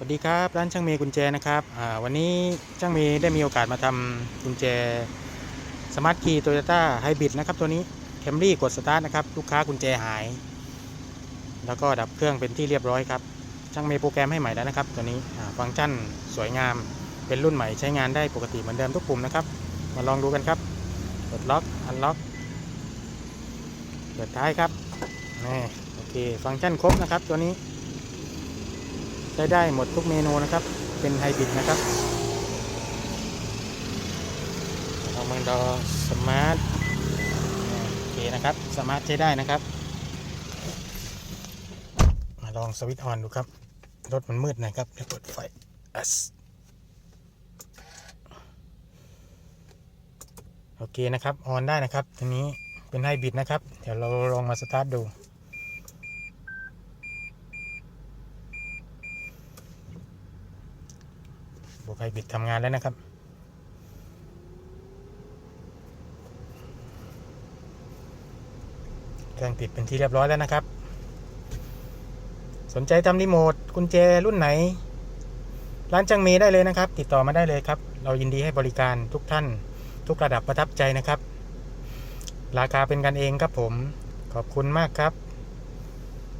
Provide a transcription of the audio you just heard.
สวัสดีครับร้านช่างเมย์กุญแจนะครับวันนี้ช่างเมย์ได้มีโอกาสมาทำกุญแจสมาร์ทคีย์โตโยต้าไฮบริดนะครับตัวนี้แคมรี่กดสตาร์ทนะครับลูกค้ากุญแจหาย แล้วก็ดับเครื่องเป็นที่เรียบร้อยครับช่างเมย์โปรแกรมให้ใหม่แล้วนะครับ ตัวนี้ฟังก์ชันสวยงามเป็นรุ่นใหม่ใช้งานได้ปกติเหมือนเดิมทุกปุ่มนะครับ มาลองดูกันครับกดล็อกอันล็อกเปิดท้ายครับนี่โอเคฟังก์ชันครบนะครับตัวนี้ ช้ได้หมดทุกเมนูนะครับ เป็นไฮบริดนะครับเรามาดอสมาร์ทโอเคนะครับ สมาร์ทใช้ได้นะครับ มาลองสวิตช์ออนดูครับ รถมันมืดหนะครับเดี๋ยวเปิดไฟโอเคนะครับ ออนได้นะครับทีนี้เป็นไฮบริดนะครับ เดี๋ยวเราลองมาสตาร์ทดู ระบบไฮบริดทำงานแล้วนะครับ เครื่องติดเป็นที่เรียบร้อยแล้วนะครับ สนใจทำรีโมทกุญแจรุ่นไหน ร้านจังเมได้เลยนะครับ ติดต่อมาได้เลยครับ เรายินดีให้บริการทุกท่าน ทุกระดับประทับใจนะครับ ราคาเป็นกันเองครับผม ขอบคุณมากครับ